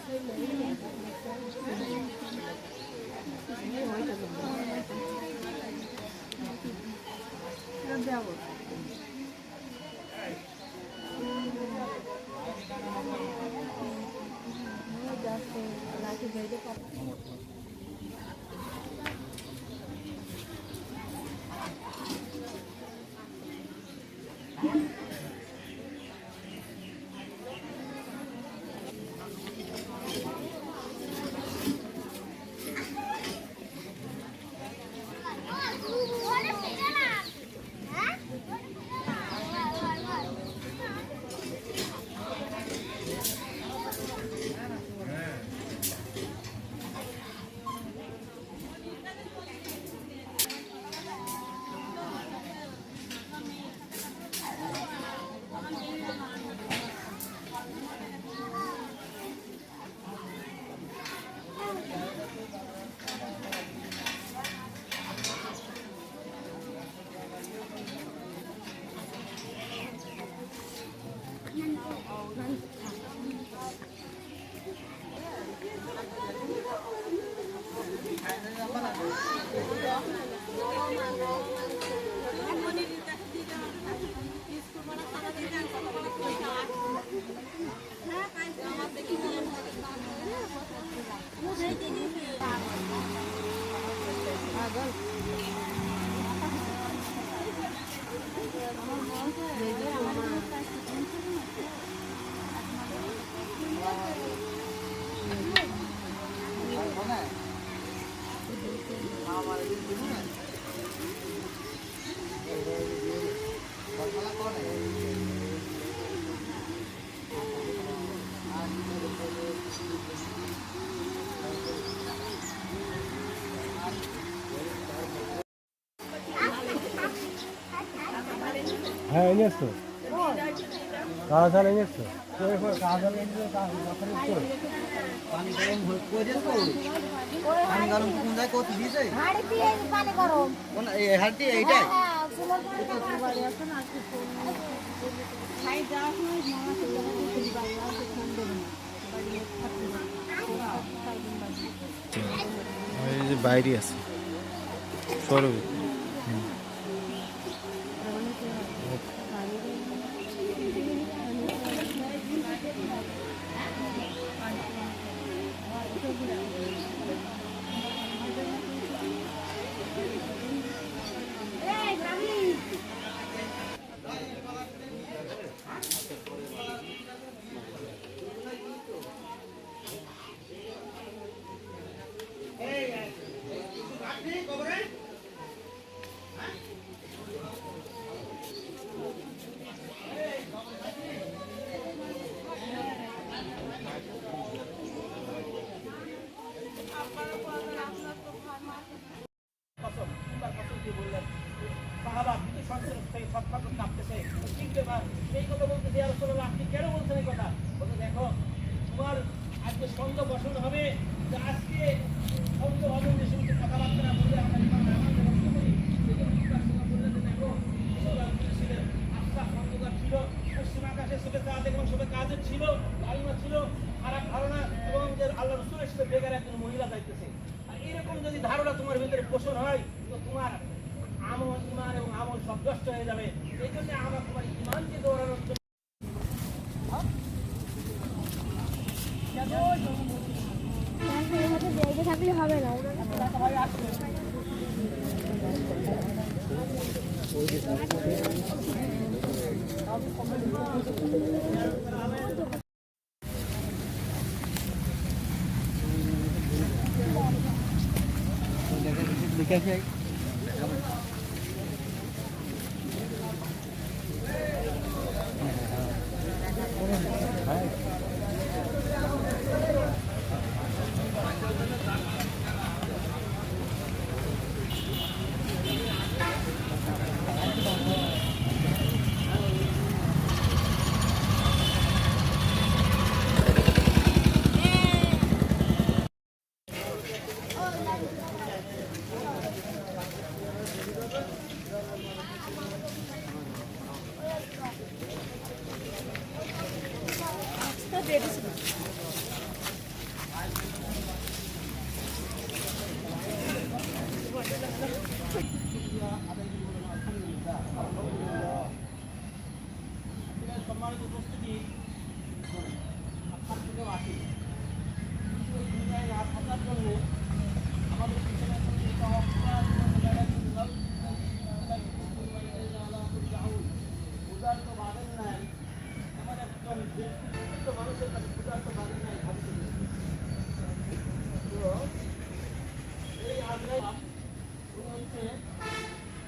হ্যাঁ এনেছো কাঁচা চাল এনেছো পানি গরম হয়ে করেছেন তো পানি হ্যাঁ চুলোর পানি গরম। এই যে বাইরে আছে। সরু সাহাবা ভীত সন্ত্রাস থেকে সেই কথা বলতে দেওয়া আপনি কেন বলছেন কথা? বলতে দেখো, তোমার আজকে সন্ধ্যা বসন হবে যে আজকে সন্ধ্যা হবে যে সমস্ত কথাবার্তা বলে আমরা कैसे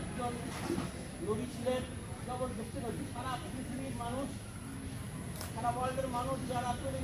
একজন নবী ছিলেন জবরদস্ত নবী সারা পৃথিবীর মানুষ সারা ওয়ার্ল্ডের মানুষ যারা চলে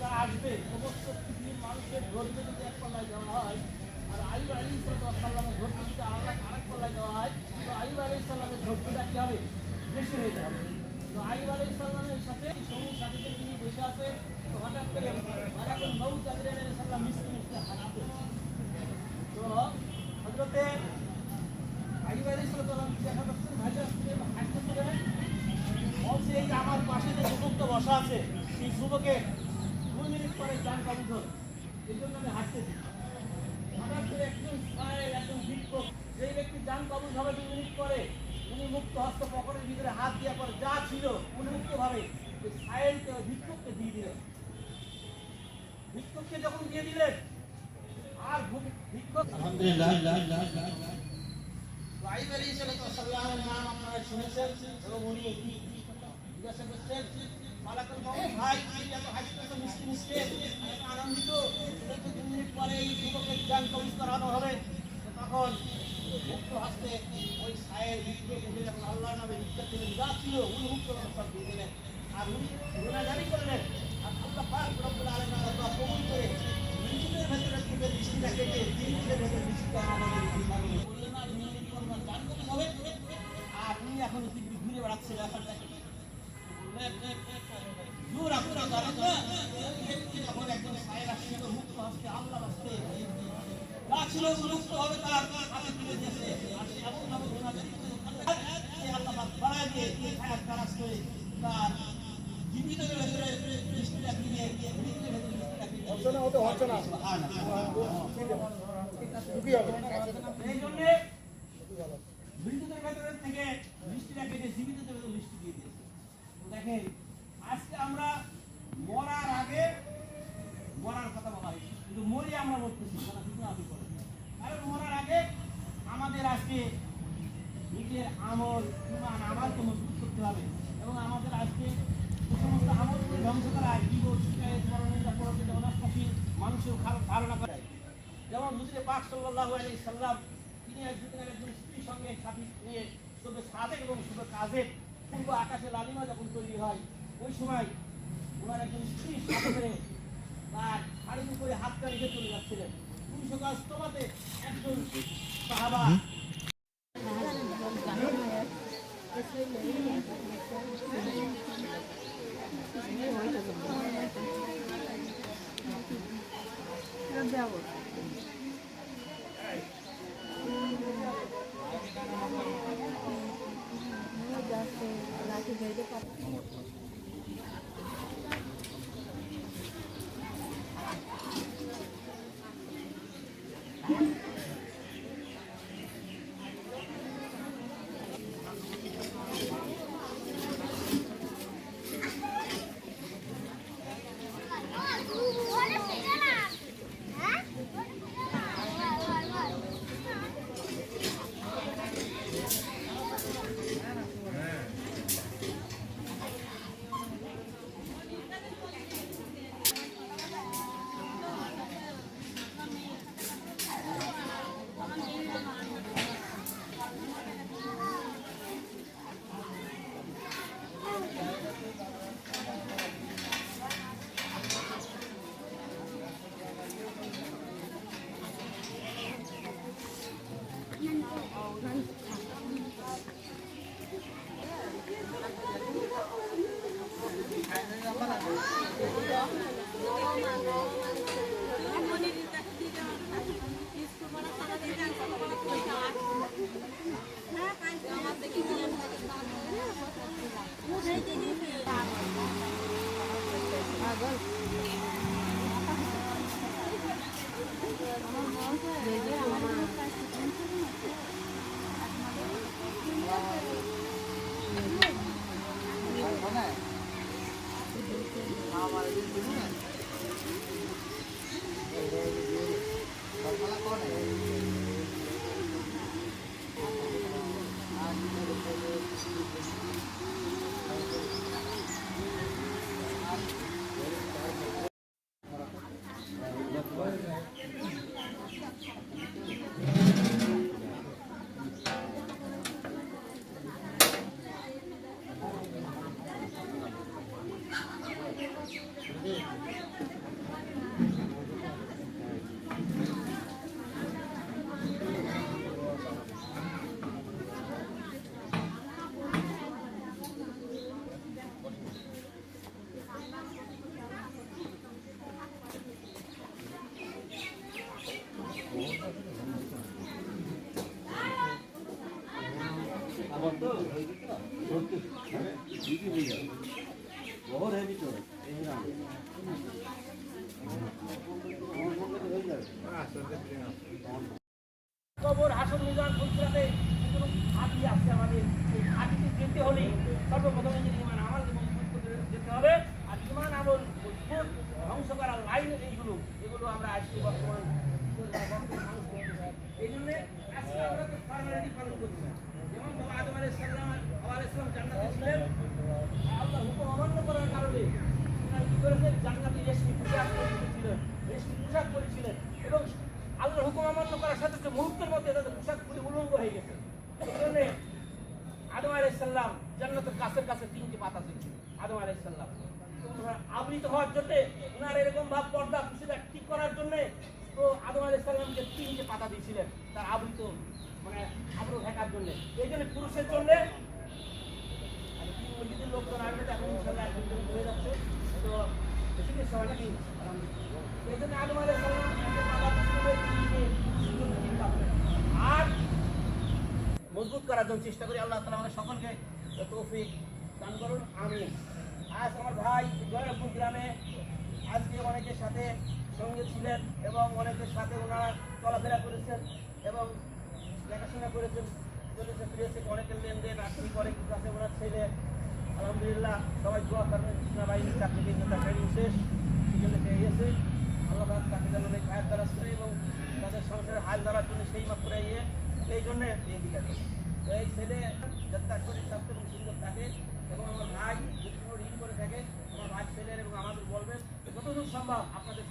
যারা আসবে সমস্ত পৃথিবীর মানুষের যদি এক পাল্লায় দেওয়া হয় আর আইব আলী সাল্লামের ধৈর্য যদি আলাদা আরেক পাল্লায় দেওয়া হয় তো আইব আলী সাল্লামের ধৈর্যটা কী হয়ে যাবে তো আইব আলী সাল্লামের সাথে সঙ্গী সাথীদের তিনি বসে আছে তো হঠাৎ করে মারাকুল নৌ আলী সাল্লাম মিষ্টি মিষ্টি হারাতে তো হজরতে আইব আলী সাল্লাম দেখা করছেন ভাইজান হাঁটতেছিলেন বলছে এই যে আমার পাশে যে যুবকটা বসা আছে সেই যুবকে দুই মিনিট পরে যান কাবু ধরে। এই জন্য আমি হাঁটতেছি। হঠাৎ করে একজন সাহেব একজন ভিক্ষক যেই ব্যক্তি যান কাবুল হবে দুই মিনিট পরে। উনি মুক্ত হস্ত পকেটের ভিতরে হাত দেওয়ার পরে যা ছিল উন্মুক্ত ভাবে ওই সাহেবকে ভিক্ষককে দিয়ে দিলেন। ভিক্ষককে যখন দিয়ে দিলেন আর ভিক্ষক রাইব আলী সাল্লামের নাম আপনারা শুনেছেন এবং উনি জিজ্ঞাসা করছেন পরে তখন মুক্ত হাসতে ওই সায়ের বিদ্রোহ উঠে যখন আল্লাহ নামে ভিক্ষা দিলেন যা ছিল উনি মুক্ত দিয়ে দিলেন। আর উনি গুণাগারি করলেন। আর আল্লাহ পাক ভেতরে থেকে দৃষ্টিটা কেটে জীবিতদের ভেতরে দৃষ্টি দিয়ে দেখেন আজকে আমরা মরার আগে মরার কথা বলা হয়েছে কিন্তু মরে আমরা মরতেছি মরা কিছু আগে করে কারণ মরার আগে আমাদের আজকে নিজের আমল ইমান আমালকে মজবুত করতে হবে। এবং আমাদের আজকে সমস্ত আমলকে ধ্বংস করা হয় অনাস্থাসী মানুষের খারাপ ধারণা করে যেমন হুজুরে পাক সাল্লাল্লাহু আলাইহি সাল্লাম, তিনি একজন একজন স্ত্রীর সঙ্গে সাথী নিয়ে শুধু সাদেক এবং শুধু কাজের পূর্ব আকাশে লালিমা যখন তৈরি হয়, ওই সময় ওনার একজন স্ত্রী সাথে করে তার শাড়ির উপরে হাতটা রেখে চলে যাচ্ছিলেন। কাজ তোমাতে একজন সাহাবা দেওয়া ভিতরে এই না কবর হাসন মিজান ফুলসরাতে আমাদের। এই যেতে হলে সর্বপ্রথম নিজের ইমান করে যেতে হবে। আর ইমান আমল মজবুত করার লাইন এইগুলো এগুলো আমরা আজকে বর্তমান এই জন্য আজকে আমরা পালন করছি না। যেমন বাবা আদম সালাম জান্নাতে ছিলেন আল্লাহ হুকুম অমান্য করার কারণে ওনারা কি করেছেন জান্নাতি রেশমি পোশাক পরেছিলেন রেশমি পোশাক পরেছিলেন এবং আল্লাহর হুকুম অমান্য করার সাথে সাথে মুহূর্তের মধ্যে তাদের পোশাক পুরি উলঙ্গ হয়ে গেছে। এই আদম আলাইসাল্লাম জান্নাতের কাছের কাছে তিনটি পাতা ছিল, আদম আলাইসাল্লাম আবৃত হওয়ার জন্য ওনার এরকম ভাব, পর্দা পুষিদা ঠিক করার জন্য তো আদম আলাইসাল্লামকে তিনটে পাতা দিয়েছিলেন তার আবৃত মানে আবরু ঢাকার জন্য। এই জন্য পুরুষের জন্য আর লোকজন আসবে, এখন হয়ে যাচ্ছে। তো আর মজবুত করার জন্য চেষ্টা করি। আল্লাহ তালা আমাদের সকলকে তৌফিক দান করুন আমি আজ আমার ভাই জয়পুর গ্রামে আজকে অনেকের সাথে সঙ্গে ছিলেন এবং অনেকের সাথে ওনারা চলাফেরা করেছেন এবং দেখাশোনা করেছেন। চলেছে, ফিরেছে, অনেকের লেনদেন, আর্থিক অনেক কিছু আছে। ওনার ছেলে আলহামদুলিল্লাহ, সবাই দোয়া করবেন কৃষ্ণা বাহিনীর চাকরি তার ট্রেনিং শেষ। সেখানে পেয়ে গেছে আল্লাহ তাকে যেন অনেক হায়াত দ্বারা করে এবং তাদের সংসারের হাল ধরার জন্য সেই মাত্র ইয়ে এই জন্য এই দিকে তো এই ছেলে যাতে তার শরীর স্বাস্থ্য এবং সুন্দর থাকে এবং আমার ভাই ঋণ করে থাকে। আমার ভাই ছেলের এবং আমাদের বলবেন যতদূর সম্ভব আপনাদের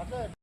আচ্ছা